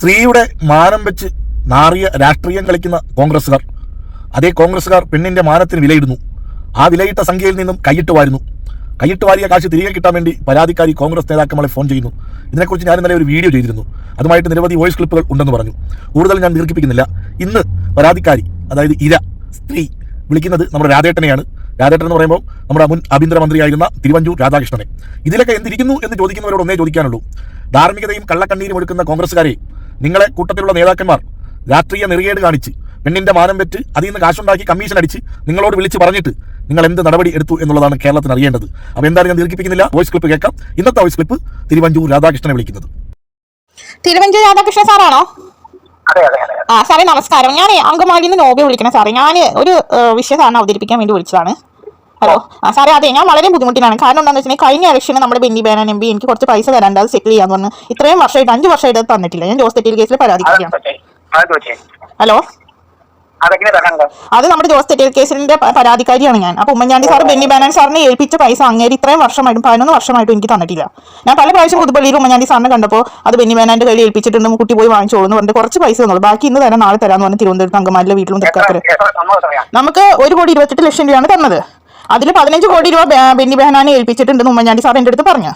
സ്ത്രീയുടെ മാനം വെച്ച് നാറിയ രാഷ്ട്രീയം കളിക്കുന്ന കോൺഗ്രസ്സുകാർ. അതേ കോൺഗ്രസ്സുകാർ പെണ്ണിന്റെ മാനത്തിന് വിലയിടുന്നു. ആ വിലയിട്ട സംഖ്യയിൽ നിന്നും കൈയിട്ട് വാരുന്നു. കൈയിട്ട് വാരിയ കാശ് തിരികെ കിട്ടാൻ വേണ്ടി പരാതിക്കാരി കോൺഗ്രസ് നേതാക്കന്മാരെ ഫോൺ ചെയ്യുന്നു. ഇതിനെക്കുറിച്ച് ഞാൻ ഇന്നലെ ഒരു വീഡിയോ ചെയ്തിരുന്നു. അതുമായിട്ട് നിരവധി വോയിസ് ക്ലിപ്പുകൾ ഉണ്ടെന്ന് പറഞ്ഞു. കൂടുതൽ ഞാൻ ദീർഘിപ്പിക്കുന്നില്ല. ഇന്ന് പരാതിക്കാരി അതായത് ഇര സ്ത്രീ വിളിക്കുന്നത് നമ്മുടെ രാധേട്ടനെയാണ്. രാധേട്ടൻ എന്ന് പറയുമ്പോൾ നമ്മുടെ മുൻ ആഭ്യന്തരമന്ത്രിയായിരുന്ന തിരുവഞ്ചൂർ രാധാകൃഷ്ണനെ. ഇതിലൊക്കെ എന്തിരിക്കുന്നു എന്ന് ചോദിക്കുന്നവരോട് ഒന്നേ ചോദിക്കാനുള്ളൂ. ധാർമ്മികതയും കള്ളക്കണ്ണീരും ഒഴുക്കുന്ന കോൺഗ്രസ്സുകാരെ നിങ്ങളെ കൂട്ടത്തിലുള്ള നേതാക്കന്മാർ രാഷ്ട്രീയ നെറികേട് കാണിച്ച് പെണ്ണിന്റെ മാനം വെറ്റ് അതിൽ നിന്ന് കാശുണ്ടാക്കി കമ്മീഷൻ അടിച്ച് നിങ്ങളോട് വിളിച്ച് പറഞ്ഞിട്ട് നിങ്ങൾ എന്ത് നടപടി എടുത്തു എന്നുള്ളതാണ് കേരളത്തിന് അറിയേണ്ടത്. അപ്പോൾ എന്തായാലും ഞാൻ ദീർഘിപ്പിക്കുന്നില്ല. വോയിസ് ക്ലിപ്പ് കേൾക്കാം. ഇന്നത്തെ വോയിസ് ക്ലിപ്പ് തിരുവഞ്ചൂർ രാധാകൃഷ്ണനെ വിളിക്കുന്നത്. തിരുവഞ്ചൂർ രാധാകൃഷ്ണൻ സാറാണോ? അതെ അതെ അതെ. ആ സാറേ നമസ്കാരം. ഞാൻ അങ്കമാലിയിൽ നിന്ന് നോബി വിളിക്കണം സാറേ. ഞാൻ ഒരു വിഷയം സാറിനെ അവതരിപ്പിക്കാൻ വേണ്ടി വിളിച്ചതാണ്. ഹലോ ആ സാറേ അതെ ഞാൻ വളരെ ബുദ്ധിമുട്ടിലാണ്. കാരണം എന്താണെന്ന് വെച്ചിട്ടുണ്ടെങ്കിൽ കഴിഞ്ഞ ഇലക്ഷന് നമ്മുടെ ബെന്നി ബാനൻ എം പി എനിക്ക് കുറച്ച് പൈസ തരാണ്ട് അത് സെറ്റിൽ ചെയ്യാന്ന് പറഞ്ഞു ഇത്രയും വർഷമായിട്ട് അഞ്ച് വർഷമായിട്ട് അത് തന്നിട്ടില്ല. ഞാൻ ജോസ് തെറ്റിൽ കേസിൽ പരാതിക്കുകയാണ് ഹലോ അത് നമ്മുടെ ജോസ് തെറ്റിൽ കേസിന്റെ പരാതിക്കാരിയാണ് ഞാൻ. അപ്പൊ ഉമ്മൻചാണ്ടി സാർ ബെന്നി ബാനൻ സാറിനെ ഏൽപ്പിച്ച പൈസ അങ്ങേര് ഇത്രയും വർഷമായിട്ടും പതിനൊന്ന് വർഷമായിട്ടും എനിക്ക് തന്നിട്ടില്ല. ഞാൻ പല പ്രാവശ്യം പുതുപ്പള്ളിയിൽ ഉമ്മൻചാണ്ടി സാറിനെ കണ്ടപ്പോൾ അത് ബെന്നി ബാനാന്റെ കയ്യിൽ ഏൽപ്പിച്ചിട്ടുണ്ട് കുട്ടി പോയി വാങ്ങിച്ചോളൂ എന്ന് പറഞ്ഞിട്ട് കുറച്ച് പൈസ തന്നുള്ളൂ. ബാക്കി ഇന്ന് തരാം നാളെ തരാന്ന് പറഞ്ഞ് തിരുവനന്തപുരത്ത് അങ്കമാലിലെ വീട്ടിലും തൃക്കാക്കര നമുക്ക് ഒരു കോടി ഇരുപത്തെട്ട് ലക്ഷം രൂപയാണ് തന്നത്. അതിൽ പതിനഞ്ച് കോടി രൂപ ബെന്നി ബെഹനാനെ ഏൽപ്പിച്ചിട്ടുണ്ടെന്ന് ഉമ്മൻചാണ്ടി സാർ എന്റെ അടുത്ത് പറഞ്ഞു.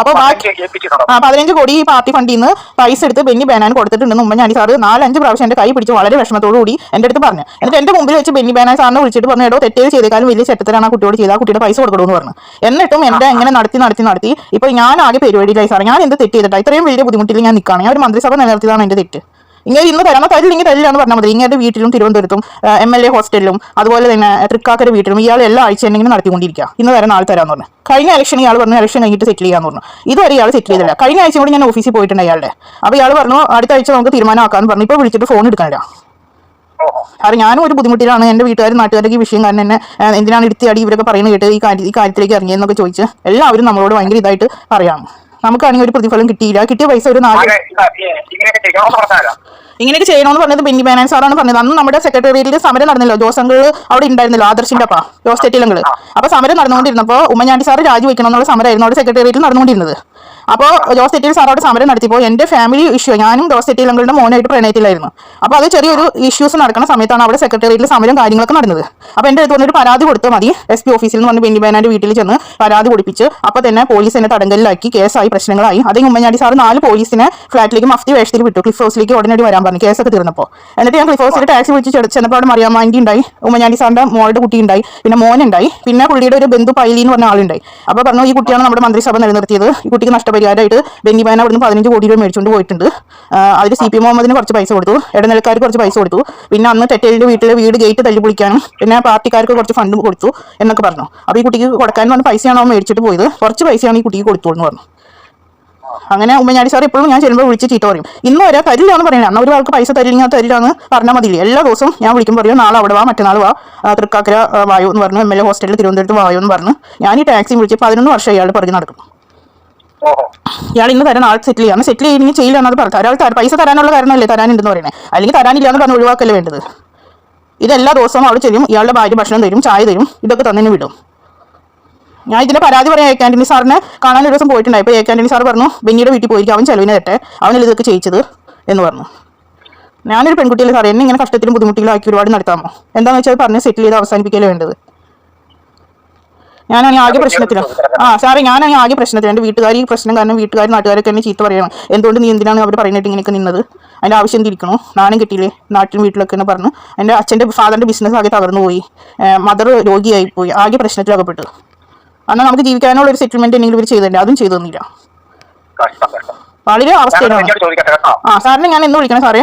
അപ്പോൾ ബാക്കി ആ പതിനഞ്ച് കോടി ഈ പാർട്ടി ഫണ്ടിൽ നിന്ന് പൈസ എടുത്ത് ബെന്നി ബേനാൻ കൊടുത്തിട്ടുണ്ടെന്ന് ഉമ്മൻചാണ്ടി സാറ് നാലഞ്ച് പ്രാവശ്യം എന്റെ കൈ പിടിച്ച് വളരെ വിഷമത്തോടു കൂടി എന്റെ അടുത്ത് പറഞ്ഞു. എന്നിട്ട് എന്റെ മുമ്പിൽ വെച്ച് ബെന്നി ബേനാൻ സാറിനെ വിളിച്ചിട്ട് പറഞ്ഞു എടോ തെറ്റേ ചെയ്തേക്കാളും വലിയ ചെറ്റത്തിലാണ് ആ കുട്ടിയോട് ചെയ്ത് ആ കുട്ടിയുടെ പൈസ കൊടുക്കണമെന്ന് പറഞ്ഞു. എന്നിട്ടും എന്റെ എങ്ങനെ നടത്തി നടത്തി നടത്തി. ഇപ്പോൾ ഞാൻ ആകെ പരിപാടിയിലായി സാർ ഞാൻ എന്ത് തെറ്റ് ചെയ്തിട്ടാണ് ഇത്രയും വലിയ ബുദ്ധിമുട്ടിൽ ഞാൻ നിൽക്കുകയാണ് ഞാൻ ഒരു മന്ത്രിസഭ നിലനിർത്തിയതാണ് എന്റെ തെറ്റ്. ഇങ്ങനെ ഇന്ന് തരണം തരില്ലെങ്കിൽ തരില്ലാന്ന് പറഞ്ഞാൽ മതി. ഇങ്ങനെ വീട്ടിലും തിരുവനന്തപുരത്തും എം എൽ എ ഹോസ്റ്റലിലും അതുപോലെ തന്നെ തൃക്കാക്കര വീട്ടിലും ഇയാൾ എല്ലാ ആഴ്ച എന്തെങ്കിലും നടത്തിക്കൊണ്ടിരിക്കുക ഇന്ന് തരാൻ ആൾ തരാന്ന് പറഞ്ഞു. കഴിഞ്ഞ ഇലക്ഷൻ ഇയാൾ പറഞ്ഞു ഇലക്ഷൻ കഴിഞ്ഞിട്ട് സെറ്റിൽ ചെയ്യാന്ന് പറഞ്ഞു. ഇതുവരെ ഇയാൾ സെറ്റിൽ ചെയ്തില്ല. കഴിഞ്ഞ ആഴ്ച കൂടി ഞാൻ ഓഫീസിൽ പോയിട്ടുണ്ട് അയാളുടെ. അപ്പോൾ ഇയാൾ പറഞ്ഞു അടുത്ത ആഴ്ച നമുക്ക് തീരുമാനമാക്കാന്ന് പറഞ്ഞു. ഇപ്പോൾ വിളിച്ചിട്ട് ഫോൺ എടുക്കണില്ല. കാരണം ഞാനും ഒരു ബുദ്ധിമുട്ടിലാണ് എന്റെ വീട്ടുകാരും നാട്ടുകാരൊക്കെ ഈ വിഷയം കാരണം എന്നെ എന്തിനാണ് എന്തിനാണ് അടി ഇവരൊക്കെ പറയുന്നത് കേട്ട് ഈ കാര്യത്തിലേക്ക് ഇറങ്ങിയെന്നൊക്കെ ചോദിച്ച് എല്ലാവരും നമ്മളോട് ഭയങ്കര ഇതായിട്ട് പറയാം നമുക്കാണെങ്കിൽ ഒരു പ്രതിഫലം കിട്ടിയില്ല. കിട്ടിയ പൈസ ഒരു നാല് ഇങ്ങനെയൊക്കെ ചെയ്യണമെന്ന് പറഞ്ഞത് ബെന്നി ബേനാൻ സാറാണ് പറഞ്ഞത്. അന്ന് നമ്മുടെ സെക്രട്ടേറിയറ്റിൽ സമരം നടന്നല്ലോ. ജോസ് അവിടെ ഉണ്ടായിരുന്നല്ലോ ആദർശിന്റെ അപ്പ ജോസ് തെറ്റിലങ്കിൾ. അപ്പൊ സമരം നടന്നുകൊണ്ടിരുന്നപ്പോൾ ഉമ്മൻചാണ്ടി സാർ രാജിവെക്കണം എന്നുള്ള സമരമായിരുന്നു അവിടെ സെക്രട്ടേറിയറ്റിൽ നടന്നുകൊണ്ടിരുന്നത്. അപ്പോൾ ജോസ് തെറ്റിൽ സാറോട് സമരം നടത്തിയപ്പോൾ എന്റെ ഫാമിലി ഇഷ്യൂ ഞാനും ജോസ് തെറ്റിൽ അങ്കിളുടെ മോനായിട്ട് പ്രണയത്തിലായിരുന്നു. അപ്പോൾ അത് ചെറിയൊരു ഇഷ്യൂസ് നടക്കുന്ന സമയത്താണ് അവിടെ സെക്രട്ടേറിയറ്റിൽ സമരം കാര്യങ്ങളൊക്കെ നടന്നത്. അപ്പോൾ എന്റെ അടുത്ത് വന്നിട്ട് പരാതി കൊടുത്തു മതി. എസ് പി ഓഫീസിൽ നിന്ന് വന്ന് ബെന്നി ബേനാന്റെ വീട്ടിൽ ചെന്ന് പരാതി കൊടുപ്പിച്ച് അപ്പോൾ തന്നെ പോലീസ് എന്നെ തടങ്കലിലാക്കി കേസായി പ്രശ്നങ്ങളായി. അതേ ഉമ്മൻചാണ്ടി സാർ നാല് പോലീസിനെ ഫ്ലാറ്റിലേക്ക് മഫ്തി വേഷത്തിൽ വിട്ടു. ക്ലിഫ് ഹൗസിലേക്ക് ഉടനടി വരാൻ പറഞ്ഞു കേസൊക്കെ തീർന്നപ്പോൾ എന്നിട്ട് ഞാൻ ക്ലിഫ് ഹൗസിൽ ടാക്സി വിളിച്ച് ചെന്നപ്പോൾ അവിടെ മറിയാമ്മ ആന്റി ഉണ്ടായി ഉമ്മഞ്ഞാണ്ടി സാറിന്റെ മോളുടെ കുട്ടി ഉണ്ടായി പിന്നെ മോനുണ്ടായി പിന്നെ പുള്ളിയുടെ ഒരു ബന്ധു പൈലി എന്ന് പറഞ്ഞ ആളുണ്ടായി. അപ്പോൾ പറഞ്ഞു ഈ കുട്ടിയാണ് നമ്മുടെ മന്ത്രിസഭ നിലനിർത്തിയത്. ഈ കുട്ടിക്ക് നഷ്ടപരിഹാരമായിട്ട് ബെന്നി ബാന അവിടുന്ന് പതിനഞ്ച് കോടി രൂപ മേടിച്ചുകൊണ്ട് പോയിട്ടുണ്ട്. അതിൽ സി പി മുഹമ്മദിന് കുറച്ച് പൈസ കൊടുത്തു ഇടനിലക്കാർക്ക് കുറച്ച് പൈസ കൊടുത്തു. പിന്നെ അന്ന് തെറ്റേലിന്റെ വീട്ടിലെ വീട് ഗേറ്റ് തല്ലി പൊളിക്കാനും പിന്നെ പാർട്ടിക്കാർക്ക് കുറച്ച് ഫണ്ടും കൊടുത്തു എന്നൊക്കെ പറഞ്ഞു. അപ്പോൾ ഈ കുട്ടിക്ക് കൊടുക്കാൻ പറഞ്ഞ പൈസയാണ് മേടിച്ചിട്ട് പോയത്? കുറച്ച് പൈസയാണ് ഈ കുട്ടിക്ക് കൊടുത്തു എന്ന് പറഞ്ഞു. അങ്ങനെ ഉമ്മഞ്ഞാടി സാർ എപ്പോഴും ഞാൻ ചെല്ലുമ്പോൾ വിളിച്ച് ചീത്ത പറയും. ഇന്ന് വരെ തരില്ല എന്ന് പറയുന്നത് അന്ന് ഒരാൾക്ക് പൈസ തരില്ല എന്ന് പറഞ്ഞാൽ മതിയില്ലേ? എല്ലാ ദിവസവും ഞാൻ വിളിക്കുമ്പോൾ പറയും നാളെ അവിടെ വാ മറ്റന്നാൾ വാ. തൃക്കാക്കര വായു എന്ന് പറഞ്ഞു എം എൽ എ ഹോസ്റ്റലിൽ തിരുവനന്തപുരത്ത് വായു എന്ന് പറഞ്ഞു ഞാൻ ഈ ടാക്സി വിളിച്ച് പതിനൊന്ന് വർഷം ഇയാൾ പറഞ്ഞു നടക്കും. ഇയാൾ ഇന്ന് തരാൻ ആൾ സെറ്റിൽ ചെയ്യാം സെറ്റിൽ ചെയ്യണമെങ്കിൽ ചെയ്യില്ലാന്ന് പറഞ്ഞു. ഒരാൾ പൈസ തരാനുള്ള കാരണമല്ലേ തരാനുണ്ടെന്ന് പറയുന്നത് അല്ലെങ്കിൽ തരാനില്ല എന്ന് പറഞ്ഞ് ഒഴിവാക്കല്ലേ വേണ്ടത്? ഇതെല്ലാ ദിവസവും അവൾ ചെയ്യും ഇയാളുടെ ഭാര്യ ഭക്ഷണം തരും ചായ തരും ഇതൊക്കെ തന്നെ വിടും. ഞാൻ ഇതിന്റെ പരാതി പറയാം. എ ആന്റണി സാറിനെ കാണാൻ ഒരു ദിവസം പോയിട്ടുണ്ടായി. അപ്പോൾ എ ആന്റണി സാർ പറഞ്ഞു ബെന്നിയുടെ വീട്ടിൽ പോയിരിക്കും. അവൻ ചെലവിനെ തട്ടെ അവനല്ല ഇതൊക്കെ ചെയ്യിച്ചത്? എന്ന് പറഞ്ഞു. ഞാനൊരു പെൺകുട്ടിയല്ലേ സാറേ എന്നെ ഇങ്ങനെ കഷ്ടത്തിലും ബുദ്ധിമുട്ടിലും ആക്കി ഒരുപാട് നടത്താമോ? എന്താണെന്ന് വെച്ചാൽ പറഞ്ഞ് സെറ്റിൽ ചെയ്ത് അവസാനിപ്പിക്കലേ വേണ്ടത്? ഞാനാണെങ്കിൽ ആകെ പ്രശ്നത്തിലാണ് ആ സാറേ ഞാനാണെങ്കിൽ ആകെ പ്രശ്നത്തിൽ എന്റെ വീട്ടുകാർ ഈ പ്രശ്നം കാരണം വീട്ടുകാർ നാട്ടുകാരൊക്കെ എന്നെ ചീത്ത പറയണം. എന്തുകൊണ്ട് നീ എന്തിനാണ് അവർ പറയുന്നത് ഇങ്ങനെയൊക്കെ നിന്നത്? അതിന്റെ ആവശ്യം എന്തിരിക്കണോ? നാണം കിട്ടിയില്ലേ? നാട്ടിലും വീട്ടിലൊക്കെ എന്ന് പറഞ്ഞു. എന്റെ അച്ഛന്റെ ഫാദറിന്റെ ബിസിനസ് ആകെ തകർന്നു പോയി. മദർ രോഗിയായി പോയി. ആകെ പ്രശ്നത്തിലകപ്പെട്ടു. എന്നാൽ നമുക്ക് ജീവിക്കാനുള്ള ഒരു സെറ്റിൽമെന്റ് എന്തെങ്കിലും ഇവർ ചെയ്തിട്ടുണ്ട്. അതും ചെയ്തു തന്നില്ല. വളരെ അവസ്ഥയിലാണ് ആ സാറിനെ ഞാൻ എന്ന് വിളിക്കണം സാറേ.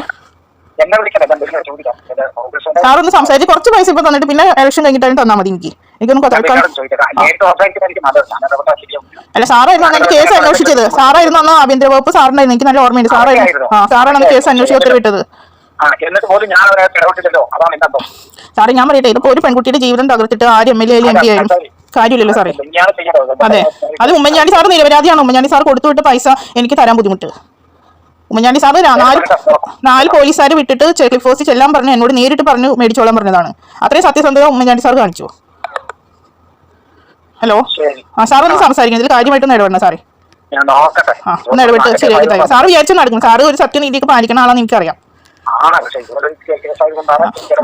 സാറൊന്ന് സംസാരിച്ച് കുറച്ച് പൈസ ഇപ്പൊ തന്നിട്ട് പിന്നെ ഇലക്ഷൻ കഴിഞ്ഞിട്ടായിട്ട് തന്നാൽ മതി എനിക്ക്. എനിക്കൊന്നും തൽക്കാലം അല്ല സാറായിരുന്നു അന്ന് കേസ് അന്വേഷിച്ചത്. സാറായിരുന്നു അന്ന് ആഭ്യന്തര വകുപ്പ് സാറിനായിരുന്നു. എനിക്ക് നല്ല ഓർമ്മയുണ്ട്. സാറായിരുന്നു. ആ സാറാണ് അന്ന് കേസ് അന്വേഷിച്ച് ഉത്തരവിട്ടത്. എന്നിട്ട് പോലും ഞാൻ അവരെ ഇടപെട്ടില്ലല്ലോ അതാണ് സാറേ ഞാൻ പറയട്ടെ ഇതിപ്പോ ഒരു പെൺകുട്ടിയുടെ ജീവിതം തകർത്തിട്ട് ആര് M L A M P ആയാലും കാര്യമില്ലല്ലോ സാറേ. അതെ. അത് ഉമ്മൻചാണ്ടി സാർ നിരപരാധിയാണ്? ഉമ്മൻചാണ്ടി സാർ കൊടുത്തുവിട്ട് പൈസ എനിക്ക് തരാൻ ബുദ്ധിമുട്ട്. ഉമ്മൻചാണ്ടി സാറ് നാല് നാല് പോലീസുകാർ വിട്ടിട്ട് ചെക്ക് ഫോഴ്സ് ചെല്ലാൻ പറഞ്ഞു എന്നോട് നേരിട്ട് പറഞ്ഞു മേടിച്ചോളാൻ പറഞ്ഞതാണ്. അത്രയും സത്യസന്ധത ഉമ്മൻചാണ്ടി സാർ കാണിച്ചു. ഹലോ? ആ സാർ ഒന്ന് സംസാരിക്കും ഇതിൽ കാര്യമായിട്ടൊന്നും ഇടപെടണം സാറേ. ആ ഒന്ന് ഇടപെട്ട് ശരിയാക്കി തരാം. സാറ് വിചാരിച്ചു നടക്കും സാറ് ഒരു സത്യനീതിയൊക്കെ പാലിക്കുന്ന ആളാണെന്ന് എനിക്കറിയാം.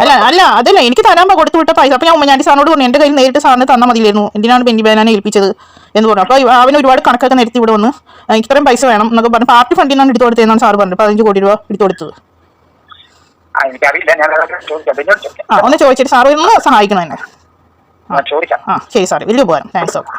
അല്ല അല്ല അതല്ല എനിക്ക് തരാൻ കൊടുത്തു വിട്ട പൈസ. അപ്പൊ ഞാൻ ഉമ്മൻചാണ്ടി സാറിനോട് പറഞ്ഞു എന്റെ കയ്യിൽ നേരിട്ട് സാറിന് തന്നാൽ മതിയായിരുന്നു എന്തിനാണ് ബെന്നി ബേനാനെ ഏൽപ്പിച്ചത്? എന്ന് പറഞ്ഞു. അപ്പൊ അവന് ഒരുപാട് കണക്കൊക്കെ നിരത്തി ഇവിടെ വന്ന് എനിക്ക് ഇത്രയും പൈസ വേണം എന്നൊക്കെ പറഞ്ഞു. പാർട്ടി ഫണ്ടിൽ നിന്നാണ് എടുത്തു കൊടുത്തതെന്നാണ് സാർ പറഞ്ഞത്. പതിനഞ്ച് കോടി രൂപ എടുത്തു കൊടുത്തത്. ആ ഒന്ന് ചോദിച്ചിട്ട് സാർ ഒന്ന് സഹായിക്കണം എന്നെ. ആ ശരി സാറേ. വലിയ ഉപകാരം. Thanks okay.